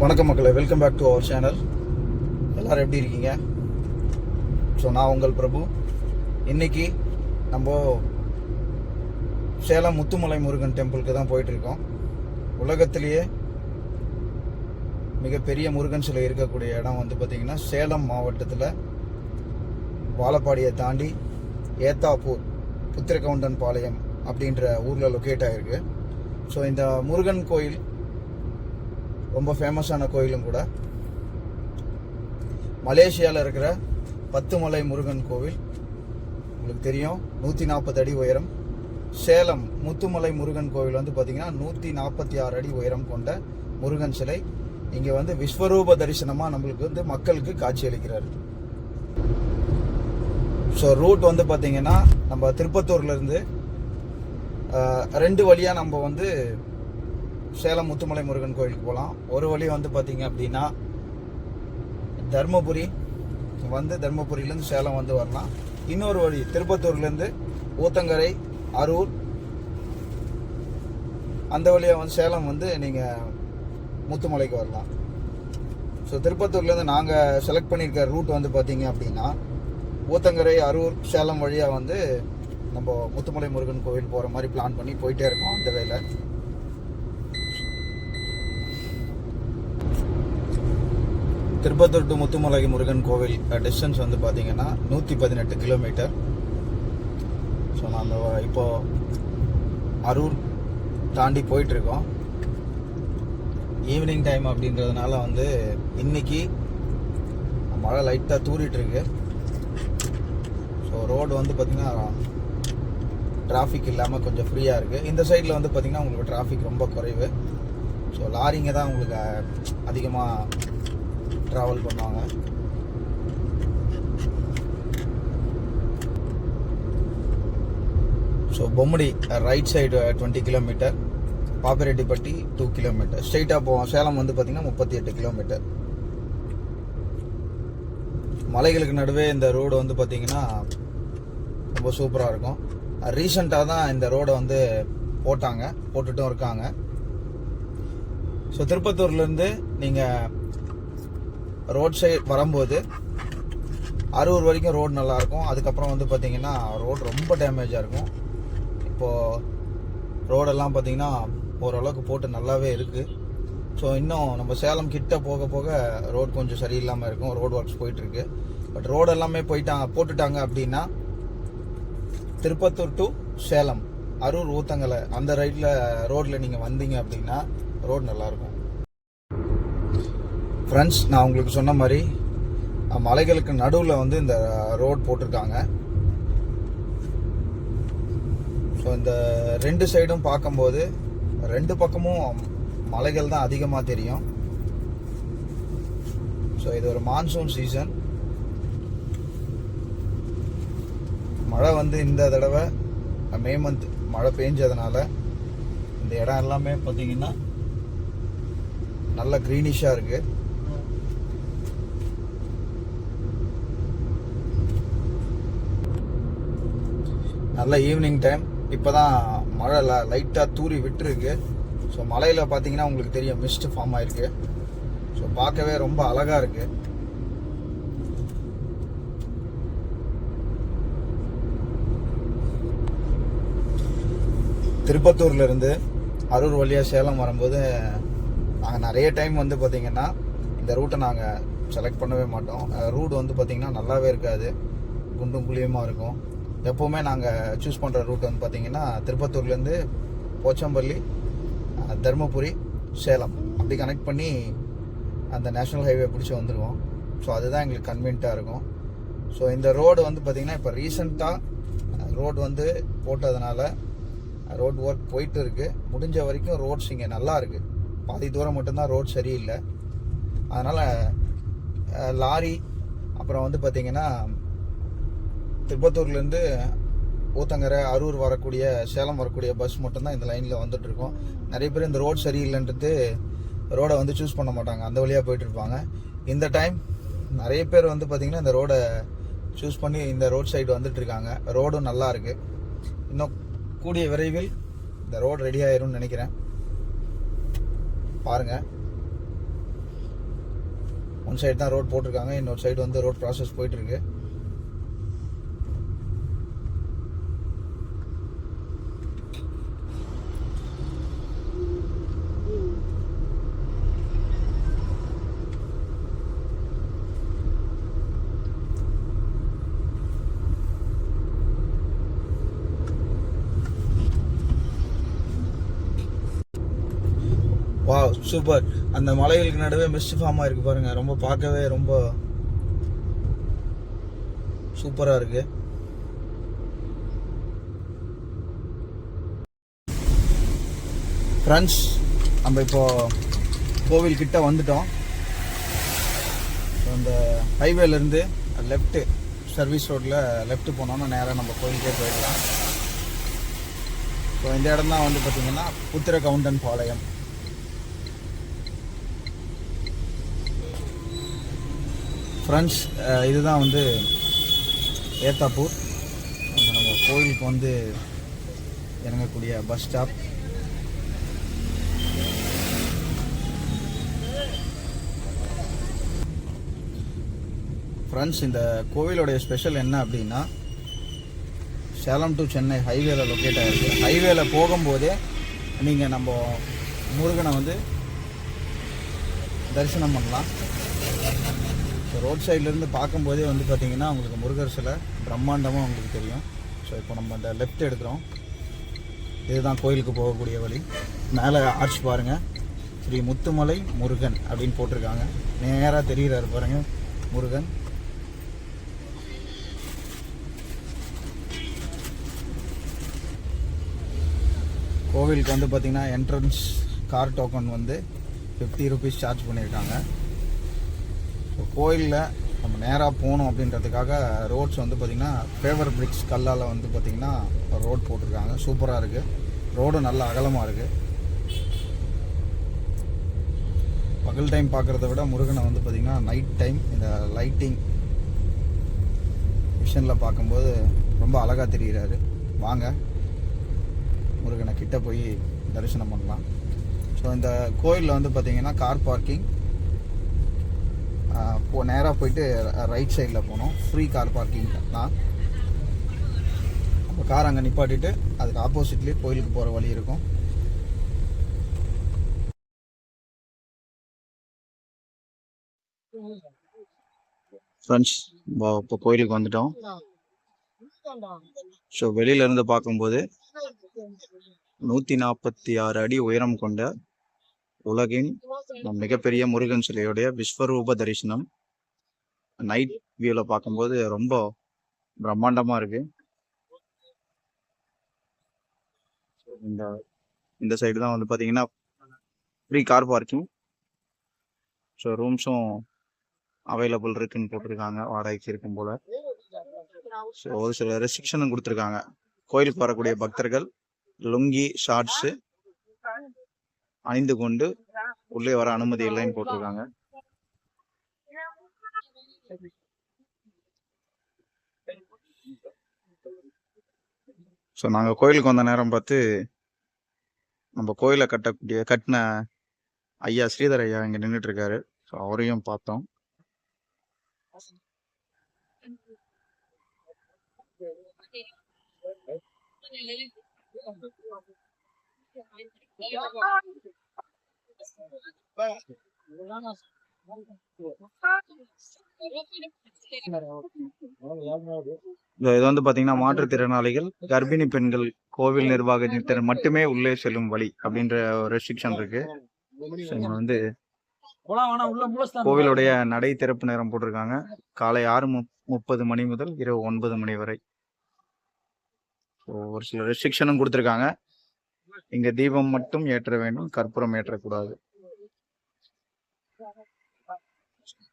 வணக்கம் மக்களே welcome back to our channel எல்லோரும் எப்படி இருக்கீங்க? ஸோ நான் உங்கள் பிரபு. இன்னைக்கு நம்ம சேலம் முத்துமலை முருகன் டெம்பிளுக்கு தான் போயிட்டுருக்கோம். உலகத்திலேயே மிகப்பெரிய முருகன் சிலை இருக்கக்கூடிய இடம் வந்து பார்த்திங்கன்னா சேலம் மாவட்டத்தில் வாழப்பாடியை தாண்டி ஏத்தாப்பூர் புத்திரகவுண்டன் பாளையம் அப்படின்ற ஊரில் லொக்கேட் ஆகிருக்கு ஸோ இந்த முருகன் கோயில் ரொம்ப ஃபேமஸான கோயிலும் கூட. மலேசியாவில் இருக்கிற பத்துமலை முருகன் கோவில். உங்களுக்கு தெரியும் நூற்றி நாற்பது அடி உயரம். சேலம் முத்துமலை முருகன் கோவில் வந்து பார்த்தீங்கன்னா நூற்றி நாற்பத்தி ஆறு அடி உயரம் கொண்ட முருகன் சிலை. இங்கே வந்து விஸ்வரூப தரிசனமாக நம்மளுக்கு வந்து மக்களுக்கு காட்சியளிக்கிறார் ஸோ ரூட் வந்து பார்த்தீங்கன்னா நம்ம திருப்பத்தூர்லேருந்து ரெண்டு வழியாக நம்ம வந்து சேலம் முத்துமலை முருகன் கோயிலுக்கு போகலாம். ஒரு வழி வந்து பார்த்தீங்க அப்படின்னா தர்மபுரி வந்து தர்மபுரியிலேருந்து சேலம் வந்து வரலாம். இன்னொரு வழி திருப்பத்தூர்லேருந்து ஊத்தங்கரை அரூர். அந்த வழியாக வந்து சேலம் வந்து நீங்கள் முத்துமலைக்கு வரலாம். ஸோ திருப்பத்தூர்லேருந்து நாங்கள் செலக்ட் பண்ணியிருக்க ரூட் வந்து பார்த்தீங்க அப்படின்னா ஊத்தங்கரை அரூர் சேலம் வழியாக வந்து நம்ம முத்துமலை முருகன் கோவில் போகிற மாதிரி பிளான் பண்ணி போயிட்டே இருக்கோம் அந்த வேலை. திருப்பத்தூர் டு முத்துமலை முருகன் கோவில் டிஸ்டன்ஸ் வந்து பார்த்தீங்கன்னா நூற்றி பதினெட்டு கிலோமீட்டர் ஸோ நான் அந்த அரூர் தாண்டி போயிட்டுருக்கோம். ஈவினிங் டைம் அப்படின்றதுனால வந்து இன்னைக்கு மழை லைட்டாக தூரிட்டுருக்கு ஸோ ரோடு வந்து பார்த்திங்கன்னா டிராஃபிக் இல்லாமல் கொஞ்சம் ஃப்ரீயாக இருக்குது இந்த சைடில் வந்து பார்த்திங்கன்னா உங்களுக்கு டிராஃபிக் ரொம்ப குறைவு. ஸோ லாரிங்க தான் உங்களுக்கு அதிகமாக ட்ராவல் பண்ணுவாங்க. So Bommidi right side twenty kilometre Pappireddipatti two kilometre ஸ்ட்ரெயிட்டாக போவோம். சேலம் வந்து பார்த்திங்கன்னா முப்பத்தி எட்டு கிலோமீட்டர் மலைகளுக்கு நடுவே இந்த ரோடு வந்து பார்த்திங்கன்னா ரொம்ப சூப்பராக இருக்கும். Uh, ரீசண்டாக தான் இந்த ரோடை வந்து போட்டாங்க. போட்டுட்டும் இருக்காங்க. ஸோ திருப்பத்தூர்லேருந்து நீங்கள் ரோட் சைடு வரும்போது அரூர் வரைக்கும் ரோடு நல்லாயிருக்கும். அதுக்கப்புறம் வந்து பார்த்தீங்கன்னா ரோடு ரொம்ப டேமேஜாக இருக்கும். இப்போது ரோடெல்லாம் பார்த்தீங்கன்னா ஓரளவுக்கு போட்டு நல்லாவே இருக்குது ஸோ இன்னும் நம்ம சேலம் கிட்ட போக போக ரோடு கொஞ்சம் சரியில்லாமல் இருக்கும். ரோடு ஒர்க்ஸ் போயிட்டுருக்கு. பட் ரோடு எல்லாமே போயிட்டாங்க போட்டுட்டாங்க அப்படின்னா திருப்பத்தூர் டு சேலம் அரூர் ஊத்தங்கலை அந்த ரைட்டில் ரோட்டில் நீங்கள் வந்தீங்க அப்படின்னா ரோடு நல்லாயிருக்கும். ஃப்ரெண்ட்ஸ் நான் உங்களுக்கு சொன்ன மாதிரி மலைகளுக்கு நடுவில் வந்து இந்த ரோட் போட்டிருக்காங்க. ஸோ இந்த ரெண்டு சைடும் பார்க்கும்போது ரெண்டு பக்கமும் மலைகள் தான் அதிகமாக தெரியும். ஸோ இது ஒரு மான்சூன் சீசன் மழை வந்து இந்த தடவை மே மந்த் மழை பெஞ்சதுனால இந்த இடம் எல்லாமே பார்த்தீங்கன்னா நல்ல க்ரீனிஷாக இருக்குது நல்ல ஈவினிங் டைம் இப்போ தான் மழை லைட்டாக தூரி விட்டுருக்கு. ஸோ மலையில் பார்த்தீங்கன்னா உங்களுக்கு தெரியும் மிஸ்ட் ஃபார்ம் ஆயிருக்கு. ஸோ பார்க்கவே ரொம்ப அழகாக இருக்கு. திருப்பத்தூர்லேருந்து அரூர் வழியாக சேலம் வரும்போது நாங்கள் நிறைய டைம் வந்து பார்த்தீங்கன்னா இந்த ரூட்டை நாங்கள் செலக்ட் பண்ணவே மாட்டோம். ரூட் வந்து பார்த்திங்கன்னா நல்லாவே இருக்காது. குண்டும் குழியுமாக இருக்கும். எப்போவுமே நாங்கள் சூஸ் பண்ணுற ரூட் வந்து பார்த்தீங்கன்னா திருப்பத்தூர்லேருந்து போச்சம்பள்ளி தருமபுரி சேலம். அப்படி கனெக்ட் பண்ணி அந்த நேஷ்னல் ஹைவே பிடிச்சி வந்துடுவோம் ஸோ அதுதான் எங்களுக்கு கன்வீனியண்ட்டாக இருக்கும். ஸோ இந்த ரோடு வந்து பார்த்திங்கன்னா இப்போ ரீசண்டாக ரோடு வந்து போட்டதுனால ரோட் ஒர்க் போயிட்டு இருக்குது முடிஞ்ச வரைக்கும் ரோட்ஸ் இங்கே நல்லா இருக்குது பாதி தூரம் மட்டும்தான் ரோட் சரியில்லை. அதனால் லாரி அப்புறம் வந்து பார்த்திங்கன்னா திருப்பத்தூர்லேருந்து ஊத்தங்கரை அரூர் வரக்கூடிய சேலம் வரக்கூடிய பஸ் மட்டும்தான் இந்த லைனில் வந்துட்டுருக்கோம் நிறைய பேர் இந்த ரோட் சரியில்லைன்றது ரோடை வந்து சூஸ் பண்ண மாட்டாங்க. அந்த வழியாக போயிட்டு இருப்பாங்க. இந்த டைம் நிறைய பேர் வந்து பார்த்திங்கன்னா இந்த ரோடை சூஸ் பண்ணி இந்த ரோட் சைடு வந்துட்டுருக்காங்க ரோடும் நல்லா இருக்குது இன்னும் கூடிய விரைவில் இந்த ரோடு ரெடி ஆயிரும்னு நினைக்கிறேன். பாருங்கள் ஒன் சைடு தான் ரோட் போட்டிருக்காங்க. இன்னொரு சைடு வந்து ரோட் ப்ராசஸ் போயிட்டுருக்கு சூப்பர் அந்த மலைகளுக்கு நடுவே மிஸ்ட் ஃபார்ம் இருக்கு பாருங்க. ரொம்ப பார்க்கவே ரொம்ப சூப்பரா இருக்கு. ஃப்ரெண்ட்ஸ் நம்ம இப்போ கோவில் கிட்ட வந்துட்டோம். அந்த ஹைவேல இருந்து லெஃப்ட் சர்வீஸ் ரோட்ல லெஃப்ட் போனோம்னா நேராக நம்ம கோயிலுக்கே போயிடலாம். ஸோ இந்த இடம் தான் வந்து பார்த்தீங்கன்னா உத்திர கவுண்டன் பாளையம். ஃப்ரெண்ட்ஸ் இதுதான் வந்து ஏத்தாப்பூர். நம்ம கோயிலுக்கு வந்து இறங்கக்கூடிய பஸ் ஸ்டாப் ஃப்ரெண்ட்ஸ் இந்த கோவிலோடைய ஸ்பெஷல் என்ன அப்படின்னா சேலம் டு சென்னை ஹைவேல லொக்கேட் ஆகிருக்கு ஹைவேல போகும்போதே நீங்கள் நம்ம முருகனை வந்து தரிசனம் பண்ணலாம். ஸோ ரோட் சைட்லேருந்து பார்க்கும்போதே வந்து பார்த்தீங்கன்னா உங்களுக்கு முருகர் சிலை பிரம்மாண்டமாக உங்களுக்கு தெரியும். ஸோ இப்போ நம்ம இந்த லெஃப்ட் எடுக்கிறோம். இதுதான் கோயிலுக்கு போகக்கூடிய வழி. மேலே ஆர்ச் பாருங்கள் ஸ்ரீ முத்துமலை முருகன் அப்படின்னு போட்டிருக்காங்க. நேராக தெரிகிறாரு பாருங்க. முருகன். கோவிலுக்கு வந்து பார்த்திங்கன்னா என்ட்ரன்ஸ் கார் டோக்கன் வந்து ஃபிஃப்டி ருபீஸ் சார்ஜ் பண்ணியிருக்காங்க. ஸோ கோயிலில் நம்ம நேராக போகணும் அப்படின்றதுக்காக ரோட்ஸ் வந்து பார்த்திங்கன்னா ஃபேவர் பிரிக்ஸ் கல்லால் வந்து பார்த்திங்கன்னா ரோட் போட்டிருக்காங்க. சூப்பராக இருக்குது ரோடும் நல்ல அகலமாக இருக்குது பகல் டைம் பார்க்குறத விட முருகனை வந்து பார்த்திங்கன்னா நைட் டைம் இந்த லைட்டிங் விஷனில் பார்க்கும்போது ரொம்ப அழகாக தெரிகிறாரு வாங்க முருகனை கிட்ட போய் தரிசனம் பண்ணலாம். ஸோ இந்த கோயிலில் வந்து பார்த்திங்கன்னா கார் பார்க்கிங் போ நேராக போயிட்டு ரைட் சைடில் போனோம் ஃப்ரீ கார் பார்க்கிங் தான். அப்போ கார் அங்கே நிப்பாட்டிட்டு அதுக்கு ஆப்போசிட்லேயே கோயிலுக்கு போகிற வழி இருக்கும். ஃப்ரெண்ட்ஸ் இப்போ கோயிலுக்கு வந்துட்டோம். ஸோ வெளியில இருந்து பார்க்கும்போது நூற்றி நாற்பத்தி ஆறு அடி உயரம் கொண்ட உலகின் மிகப்பெரிய முருகன் சிலையுடைய விஸ்வரூப தரிசனம். நைட் வியூவில் பார்க்கும்போது ரொம்ப பிரம்மாண்டமாக இருக்கு. இந்த இந்த சைடு தான் வந்து பார்த்தீங்கன்னா ஃப்ரீ கார் பார்க்கிங் ஸோ ரூம்ஸும் அவைலபிள் இருக்குன்னு போட்டிருக்காங்க. வாடகைக்கு இருக்கும் போல. ஸோ ஒரு சில ரெஸ்ட்ரிக்ஷனும் கொடுத்துருக்காங்க. கோயிலுக்கு வரக்கூடிய பக்தர்கள் லுங்கி ஷார்ட்ஸு அணிந்து கொண்டு உள்ளே வர அனுமதி இல்லைன்னு போட்டிருக்காங்க. ஸோ நாங்கள் கோயிலுக்கு வந்த நேரம் பார்த்து நம்ம கோயிலை கட்டக்கூடிய கட்டின ஐயா ஸ்ரீதர் ஐயா இங்கே நின்றுட்டு இருக்காரு ஸோ அவரையும் பார்த்தோம். இது இது வந்து பாத்தீங்கன்னா மாற்றுத்திறனாளிகள் கர்ப்பிணி பெண்கள் கோவில் நிர்வாகத்தினர் மட்டுமே உள்ளே செல்லும் வழி அப்படின்ற ஒரு ரெஸ்ட்ரிக்ஷன் இருக்கு. வந்து கோவிலுடைய நடை திறப்பு நேரம் போட்டிருக்காங்க. காலை ஆறு முப்பது மணி முதல் இரவு ஒன்பது மணி வரை. ஒரு சில ரெஸ்ட்ரிக்ஷனும் கொடுத்துருக்காங்க. இங்க தீபம் மட்டும் ஏற்ற வேண்டும் கற்பூரம் ஏற்றக்கூடாது.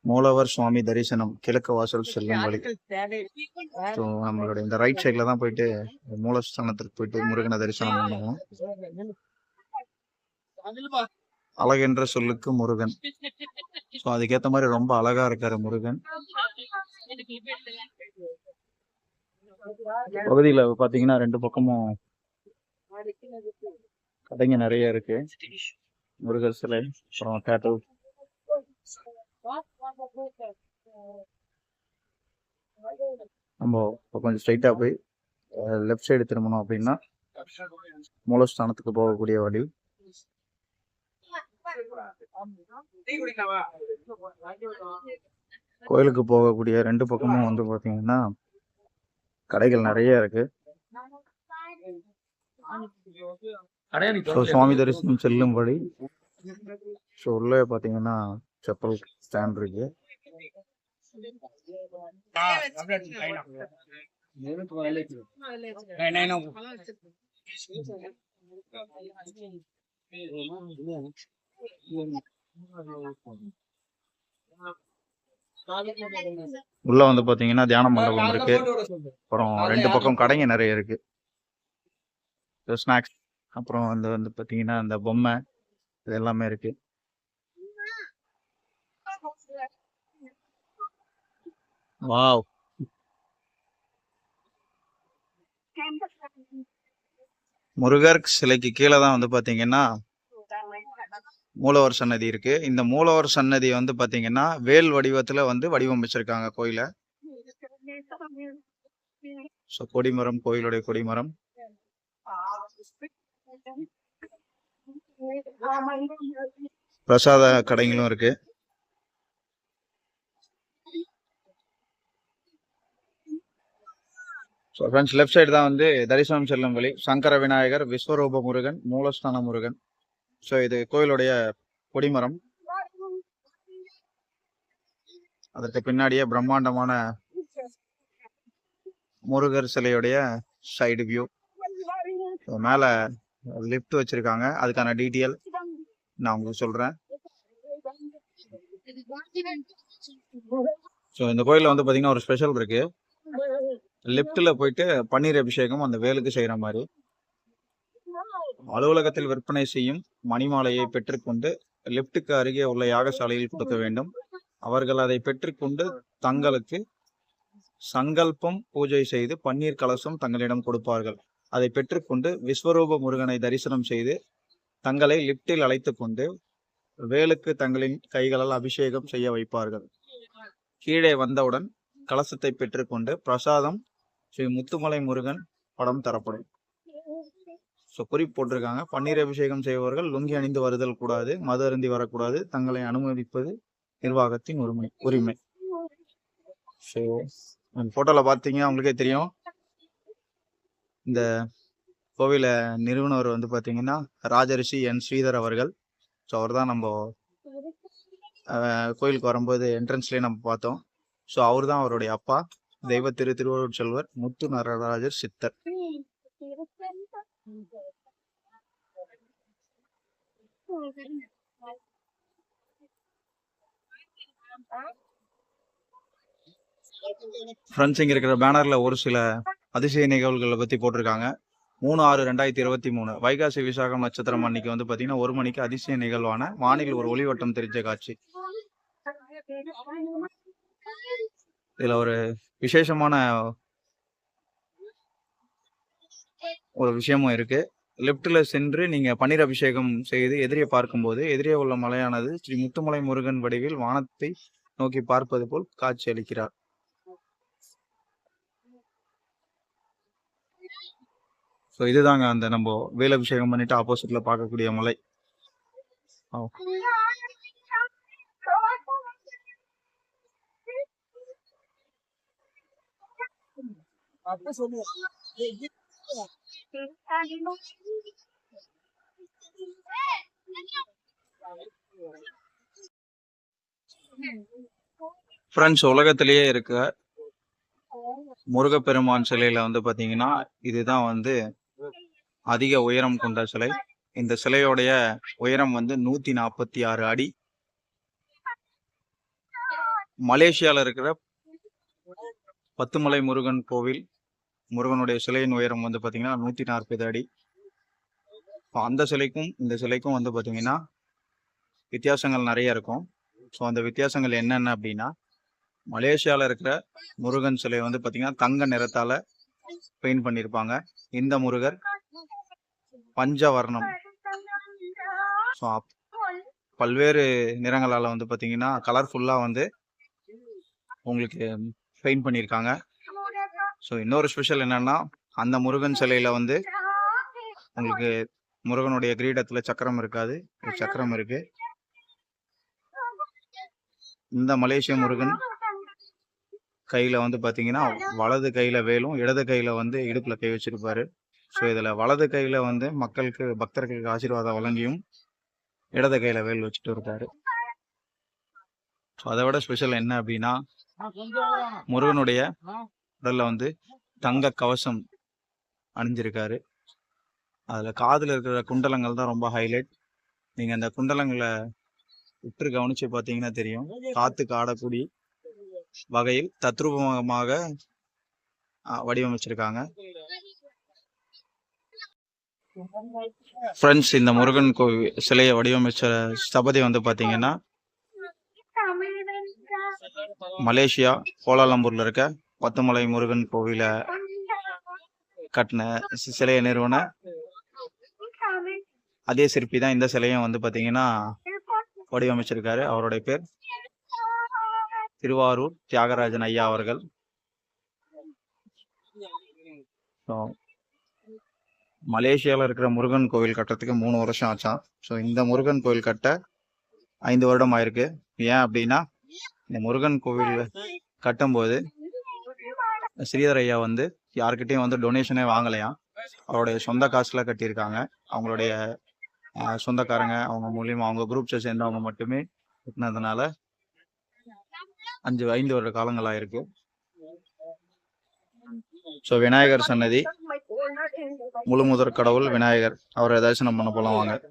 மூலவர் சுவாமி தரிசனம் கிழக்கு வாசல் செல்லும் வழி. ஸோ நம்மளுடைய இந்த ரைட் சைடில் தான் போயிட்டு மூலஸ்தானத்திற்கு போயிட்டு முருகனை தரிசனம் பண்ணுவோம். அழகென்ற சொல்லுக்கு முருகன். ஸோ அதுக்கேற்ற மாதிரி ரொம்ப அழகா இருக்காரு முருகன். பகுதியில் பார்த்தீங்கன்னா ரெண்டு பக்கமும் கடைங்க நிறைய இருக்கு. முருகர் சிலை அப்புறம் டேட்டூ நம்ம இப்போ கொஞ்சம் ஸ்ட்ரைட்டாக போய் லெஃப்ட் சைடு திரும்பணும் அப்படின்னா மூலஸ்தானத்துக்கு போகக்கூடிய வழி கோயிலுக்கு போகக்கூடிய ரெண்டு பக்கமும் வந்து பார்த்தீங்கன்னா கடைகள் நிறைய இருக்கு. ஸோ சுவாமி தரிசனம் செல்லும் வழி. ஸோ உள்ளே பார்த்தீங்கன்னா செப்பல் ஸ்டாண்ட் இருக்கு. உள்ள வந்து பாத்தீங்கன்னா தியான மண்டபம் இருக்கு. அப்புறம் ரெண்டு பக்கம் கடைங்க நிறைய இருக்கு. ஸ்நாக்ஸ் அப்புறம் வந்து வந்து பாத்தீங்கன்னா அந்த பொம்மை இது எல்லாமே இருக்கு. வாவ். முருகர் சிலைக்கு கீழே தான் வந்து பாத்தீங்கன்னா மூலவர் சன்னதி இருக்கு. இந்த மூலவர் சன்னதி வந்து பாத்தீங்கன்னா வேல் வடிவத்துல வந்து வடிவமைச்சிருக்காங்க கோயிலை. ஸோ கொடிமரம் கோயிலுடைய கொடிமரம். பிரசாத கடைகளும் இருக்கு. ஸோ ஃப்ரெண்ட்ஸ் லெஃப்ட் சைடு தான் வந்து தரிசனம் செல்லும் வழி. சங்கர விநாயகர் விஸ்வரூப முருகன் மூலஸ்தான முருகன். ஸோ இது கோயிலுடைய கொடிமரம். அதற்கு பின்னாடியே பிரம்மாண்டமான முருகர் சிலையுடைய சைடு வியூ மேலே லிஃப்ட் வச்சிருக்காங்க. அதுக்கான டீட்டெயில் நான் உங்களுக்கு சொல்றேன். ஸோ இந்த கோயிலில் வந்து பார்த்தீங்கன்னா ஒரு ஸ்பெஷல் இருக்கு. லிஃப்ட்டில் போயிட்டு பன்னீர் அபிஷேகம் அந்த வேலுக்கு செய்கிற மாதிரி. அலுவலகத்தில் விற்பனை செய்யும் மணிமாலையை பெற்றுக்கொண்டு லிப்டுக்கு அருகே உள்ள யாகசாலையில் கொடுக்க வேண்டும். அவர்கள் அதை பெற்றுக்கொண்டு தங்களுக்கு சங்கல்பம் பூஜை செய்து பன்னீர் கலசம் தங்களிடம் கொடுப்பார்கள். அதை பெற்றுக்கொண்டு விஸ்வரூப முருகனை தரிசனம் செய்து தங்களை லிப்டில் அழைத்து கொண்டு வேலுக்கு தங்களின் கைகளால் அபிஷேகம் செய்ய வைப்பார்கள். கீழே வந்தவுடன் கலசத்தை பெற்றுக்கொண்டு பிரசாதம் ஸ்ரீ முத்துமலை முருகன் படம் தரப்படும். ஸோ குறிப்பு போட்டிருக்காங்க. பன்னீர் அபிஷேகம் செய்பவர்கள் லுங்கி அணிந்து வருதல் கூடாது மது அருந்தி வரக்கூடாது தங்களை அனுமதிப்பது நிர்வாகத்தின் உரிமை உரிமை. ஸோ அந்த ஃபோட்டோவில் பார்த்தீங்க உங்களுக்கே தெரியும். இந்த கோவில நிறுவனர் வந்து பார்த்தீங்கன்னா ராஜரிஷி என் ஸ்ரீதர் அவர்கள். ஸோ அவர் தான் நம்ம கோயிலுக்கு வரும்போது என்ட்ரன்ஸ்லேயே நம்ம பார்த்தோம். ஸோ அவர் தான் அவருடைய அப்பா. தெய்வ திரு திருவள்ளுவர் செல்வர் முத்து நடராஜர் சித்தர். ஃப்ரெண்ட்ஸ் இங்க இருக்கிற பேனர்ல ஒரு சில அதிசய நிகழ்வுகளை பற்றி போட்டிருக்காங்க. மூணு ஆறு ரெண்டாயிரத்தி இருபத்தி மூணு வைகாசி விசாகம் நட்சத்திரம் அன்னைக்கு வந்து பார்த்தீங்கன்னா ஒரு மணிக்கு அதிசய நிகழ்வான வானில் ஒரு ஒளிவட்டம் தெரிஞ்ச காட்சி. இதுல ஒரு விசேஷமான ஒரு விஷயமும் இருக்கு. லெப்ட்ல சென்று நீங்க பன்னீர் அபிஷேகம் செய்து எதிரியை பார்க்கும்போது எதிரே உள்ள மலையானது ஸ்ரீ முத்துமலை முருகன் வடிவில் வானத்தை நோக்கி பார்ப்பது போல் காட்சி அளிக்கிறார். ஸோ இதுதாங்க அந்த நம்ம வேல் அபிஷேகம் பண்ணிட்டு ஆப்போசிட்ல பார்க்கக்கூடிய மலை. ஃப்ரெண்ட்ஸ் உலகத்திலேயே இருக்க முருகப்பெருமான் சிலையில வந்து பாத்தீங்கன்னா இதுதான் வந்து அதிக உயரம் கொண்ட சிலை. இந்த சிலையோடைய உயரம் வந்து நூத்தி நாற்பத்தி ஆறு அடி. மலேசியால இருக்கிற பத்துமலை முருகன் கோவில் முருகனுடைய சிலையின் உயரம் வந்து பாத்தீங்கன்னா நூத்தி நாற்பது அடி. இப்போ அந்த சிலைக்கும் இந்த சிலைக்கும் வந்து பார்த்தீங்கன்னா வித்தியாசங்கள் நிறைய இருக்கும். ஸோ அந்த வித்தியாசங்கள் என்னென்ன அப்படின்னா மலேசியாவில் இருக்கிற முருகன் சிலை வந்து பார்த்தீங்கன்னா தங்க நிறத்தால் பெயிண்ட் பண்ணியிருப்பாங்க இந்த முருகர் பஞ்சவர்ணம். ஸோ பல்வேறு நிறங்களால் வந்து பார்த்தீங்கன்னா கலர்ஃபுல்லாக வந்து உங்களுக்கு பெயிண்ட் பண்ணியிருக்காங்க ஸோ இன்னொரு ஸ்பெஷல் என்னன்னா அந்த முருகன் சிலையில வந்து உங்களுக்கு முருகனுடைய கிரீடத்தில் சக்கரம் இருக்காது. ஒரு சக்கரம் இருக்கு. இந்த மலேசிய முருகன் கையில் வந்து பார்த்தீங்கன்னா வலது கையில் வேலும் இடது கையில் வந்து இடுப்பில் கை வச்சிருப்பாரு. ஸோ இதில் வலது கையில் வந்து மக்களுக்கு பக்தர்களுக்கு ஆசீர்வாதம் வழங்கியும் இடது கையில் வேல் வச்சுட்டு இருக்காரு. ஸோ அதை விட ஸ்பெஷல் என்ன அப்படின்னா முருகனுடைய உடலில் வந்து தங்க கவசம் அணிஞ்சிருக்காரு. அதில் காதில் இருக்கிற குண்டலங்கள் தான் ரொம்ப ஹைலைட் நீங்கள் அந்த குண்டலங்களை உற்று கவனிச்சு பார்த்தீங்கன்னா தெரியும். காற்றுக்கு ஆடக்கூடிய வகையில் தத்ரூபமாக வடிவமைச்சிருக்காங்க. ஃப்ரெண்ட்ஸ் இந்த முருகன் கோவில் சிலையை வடிவமைச்ச ஸ்தபதி வந்து பாத்தீங்கன்னா மலேசியா கோலாலம்பூர்ல இருக்க பத்துமலை முருகன் கோவில கட்டின சிலையை நிறுவன அதே சிற்பி தான் இந்த சிலையும் வந்து பாத்தீங்கன்னா வடிவமைச்சிருக்காரு. அவருடைய பேர் திருவாரூர் தியாகராஜன் ஐயா அவர்கள். மலேசியாவில் இருக்கிற முருகன் கோவில் கட்டுறதுக்கு மூணு வருஷம் ஆச்சாம். ஸோ இந்த முருகன் கோவில் கட்ட ஐந்து வருடம் ஆயிருக்கு. ஏன் அப்படின்னா இந்த முருகன் கோவில் கட்டும்போது ஸ்ரீதர் ஐயா வந்து யார்கிட்டயும் வந்து டொனேஷனே வாங்கலையாம் அவருடைய சொந்த காசுல கட்டியிருக்காங்க. அவங்களுடைய சொந்தக்காரங்க அவங்க மூலியமா அவங்க குரூப்ஸை சேர்ந்தவங்க மட்டுமே கட்டினதுனால அஞ்சு ஐந்து வருட காலங்கள் ஆயிருக்கு. ஸோ விநாயகர் சன்னதி முழு முதற் கடவுள் விநாயகர். அவரை தரிசனம் பண்ண போலாம் வாங்க.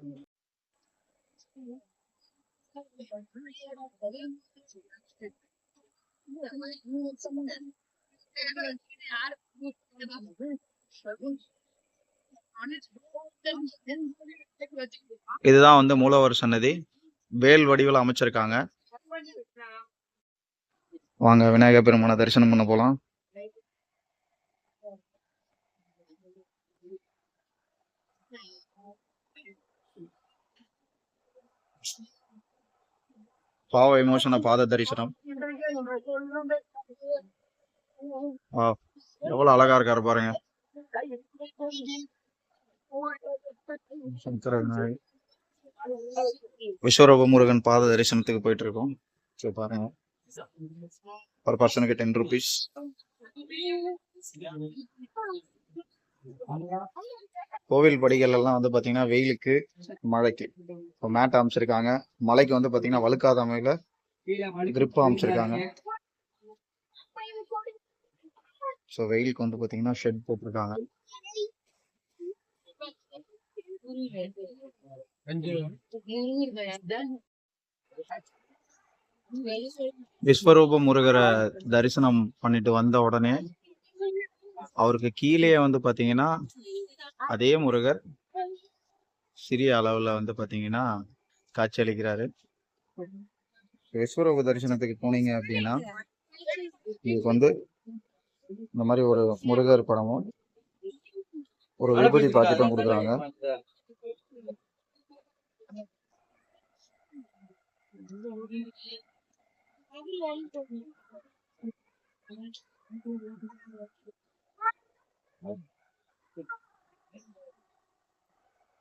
இதுதான் வந்து மூலவர் சன்னதி. வேல் வடிவில் அமைச்சிருக்காங்க. வாங்க விநாயகர் பெருமானை தரிசனம் பண்ண போலாம். பாவ விமோசன பாத தரிசனம் எவ்வளவு அழகா இருக்காரு பாருங்க. சங்கர விநாயகர் விஸ்வரூப முருகன் பாத தரிசனத்துக்கு போயிட்டு இருக்கோம் சரி பாருங்க. பர் பர்சனுக்கு டென் ருபீஸ் கோவில் படிகள் எல்லாம் வந்து பாத்தீங்கன்னா வெயிலுக்கு மழைக்கு. இப்போ மேட் அமைச்சிருக்காங்க. மழைக்கு வந்து பாத்தீங்கன்னா வழுக்காத அமையில கிரிப்பு அமைச்சிருக்காங்க. ஸோ வெயிலுக்கு வந்து பாத்தீங்கன்னா ஷெட் போட்டிருக்காங்க. விஸ்வரூப முருகரை தரிசனம் பண்ணிட்டு வந்த உடனே அவருக்கு கீழே வந்து பாத்தீங்கன்னா அதே முருகர் சிறிய அளவுல வந்து பாத்தீங்கன்னா காட்சியளிக்கிறாரு. விஸ்வரூப தரிசனத்துக்கு போனீங்க அப்படின்னா இதுக்கு வந்து இந்த மாதிரி ஒரு முருகர் படமும் ஒரு விபூதி பாக்கெட்டும் கொடுக்குறாங்க.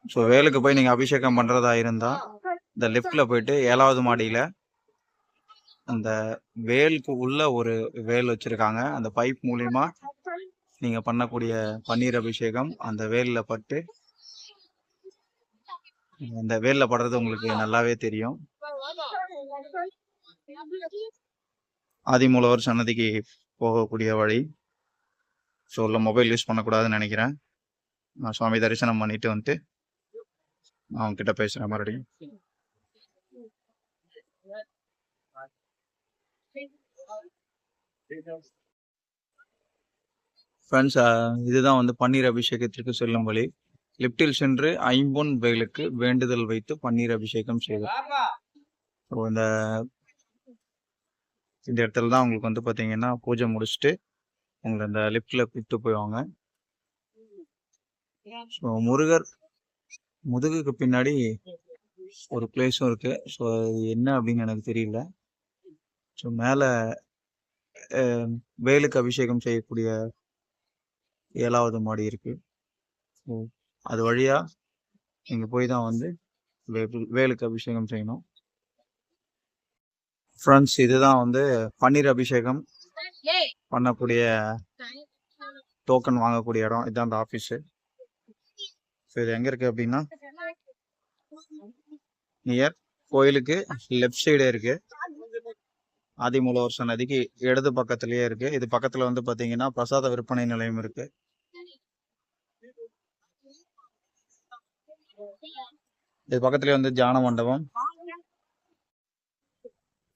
ஸோ வேலுக்கு போய் நீங்க அபிஷேகம் பண்றதா இருந்தா இந்த லிஃப்ட்ல போயிட்டு ஏழாவது மாடியில அந்த வேலுக்கு உள்ள ஒரு வேல் வச்சிருக்காங்க. அந்த பைப் மூலியமா நீங்க பண்ணக்கூடிய பன்னீர் அபிஷேகம் அந்த வேல்ல பட்டு அந்த வேல்ல படுறது உங்களுக்கு நல்லாவே தெரியும். ஆதிமூலவர் சன்னதிக்கு போகக்கூடிய வழி. ஸோ உள்ள மொபைல் யூஸ் பண்ணக்கூடாதுன்னு நினைக்கிறேன். நான் சுவாமி தரிசனம் பண்ணிட்டு வந்துட்டு நான் அவங்க கிட்ட மறுபடியும் ஃப்ரெண்ட்ஸ் இதுதான் வந்து பன்னீர் அபிஷேகத்திற்கு செல்லும் வழி. லிப்டில் சென்று ஐம்பொன் வேலுக்கு வேண்டுதல் வைத்து பன்னீர் அபிஷேகம் செய்தார் ஸோ இந்த இந்த இடத்துல தான் உங்களுக்கு வந்து பார்த்தீங்கன்னா பூஜை முடிச்சுட்டு உங்களை இந்த லிஃப்ட்ல கூப்பிட்டு போய்வாங்க ஸோ முருகர் முதுகுக்கு பின்னாடி ஒரு பிளேஸும் இருக்கு. ஸோ அது என்ன அப்படின்னு எனக்கு தெரியல. ஸோ மேலே வேலுக்கு அபிஷேகம் செய்யக்கூடிய ஏழாவது மாடி இருக்கு. ஸோ அது வழியா நீங்கள் போய் தான் வந்து வேலுக்கு அபிஷேகம் செய்யணும். ஃப்ரெண்ட்ஸ் இதுதான் வந்து பன்னீர் அபிஷேகம் பண்ணக்கூடிய டோக்கன் வாங்கக்கூடிய இடம். இதுதான் அந்த ஆஃபீஸு ஸோ இது எங்கே இருக்குது அப்படின்னா நியர் கோயிலுக்கு லெஃப்ட் சைடே இருக்கு. ஆதிமூலவர் சன்னதிக்கு இடது பக்கத்துலயே இருக்கு. இது பக்கத்துல வந்து பாத்தீங்கன்னா பிரசாத விற்பனை நிலையம் இருக்கு. இது பக்கத்துலயே வந்து தியான மண்டபம்.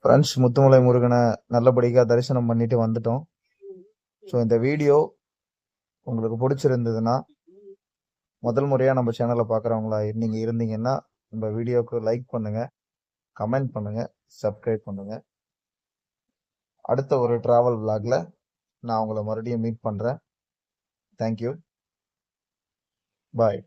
ஃப்ரெண்ட்ஸ் முத்துமலை முருகனை நல்லபடியாக தரிசனம் பண்ணிட்டு வந்துட்டோம். ஸோ இந்த வீடியோ உங்களுக்கு பிடிச்சிருந்ததுன்னா முதல் முறையாக நம்ம சேனலை பார்க்குறவங்களா நீங்கள் இருந்தீங்கன்னா நம்ம வீடியோவுக்கு லைக் பண்ணுங்கள் கமெண்ட் பண்ணுங்கள் சப்ஸ்கிரைப் பண்ணுங்கள் அடுத்த ஒரு ட்ராவல் விளாகில் நான் உங்களை மறுபடியும் மீட் பண்ணுறேன் தேங்க்யூ பாய்